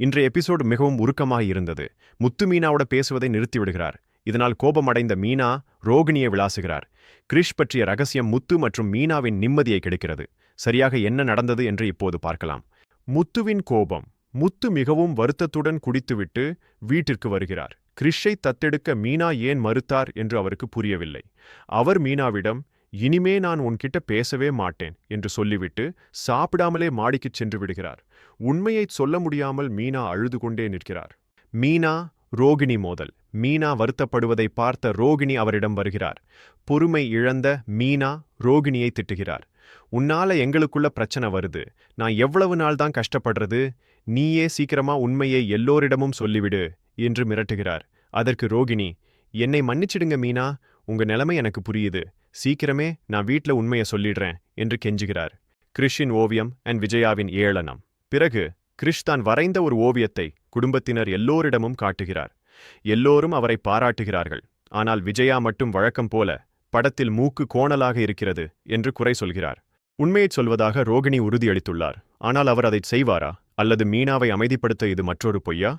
இன்றைய எபிசோடு மிகவும் உருக்கமாக இருந்தது. முத்து மீனாவோட பேசுவதை நிறுத்திவிடுகிறார். இதனால் கோபமடைந்த மீனா ரோகிணியை விளாசுகிறார். கிரிஷ் பற்றிய ரகசியம் முத்து மற்றும் மீனாவின் நிம்மதியை கெடுக்கிறது. சரியாக என்ன நடந்தது என்று இப்போது பார்க்கலாம். முத்துவின் கோபம். முத்து மிகவும் வருத்தத்துடன் குடித்துவிட்டு வீட்டிற்கு வருகிறார். கிரிஷை தத்தெடுக்க மீனா ஏன் மறுத்தார் என்று அவருக்கு புரியவில்லை. அவர் மீனாவிடம் இனிமே நான் உன்கிட்ட பேசவே மாட்டேன் என்று சொல்லிவிட்டு சாப்பிடாமலே மாடிக்குச் சென்று விடுகிறார். உண்மையைச் சொல்ல முடியாமல் மீனா அழுது கொண்டே நிற்கிறார். மீனா ரோகிணி மோதல். மீனா வருத்தப்படுவதை பார்த்த ரோகிணி அவரிடம் வருகிறார். பொறுமை இழந்த மீனா ரோகிணியை திட்டுகிறார். உன்னால எங்களுக்குள்ள பிரச்சனை வருது. நான் எவ்வளவு நாள் தான் கஷ்டப்படுறது? நீயே சீக்கிரமா உண்மையை எல்லோரிடமும் சொல்லிவிடு என்று மிரட்டுகிறார். அதற்கு ரோகிணி என்னை மன்னிச்சிடுங்க மீனா. உங்க நிலைமை எனக்கு புரியுது. சீக்கிரமே நான் வீட்ல உண்மையை சொல்லிடுறேன் என்று கெஞ்சுகிறார். கிறிஷின் ஓவியம் அண்ட் விஜயாவின் ஏளனம். பிறகு கிறிஷ் தான் வரைந்த ஒரு ஓவியத்தை குடும்பத்தினர் எல்லோரிடமும் காட்டுகிறார். எல்லோரும் அவரை பாராட்டுகிறார்கள். ஆனால் விஜயா மட்டும் வழக்கம் போல படத்தில் மூக்கு கோணலாக இருக்கிறது என்று குறை சொல்கிறார். உண்மையைச் சொல்வதாக ரோகிணி உறுதியளித்துள்ளார். ஆனால் அவர் அதைச் செய்வாரா? அல்லது மீனாவை அமைதிப்படுத்த இது மற்றொரு பொய்யா?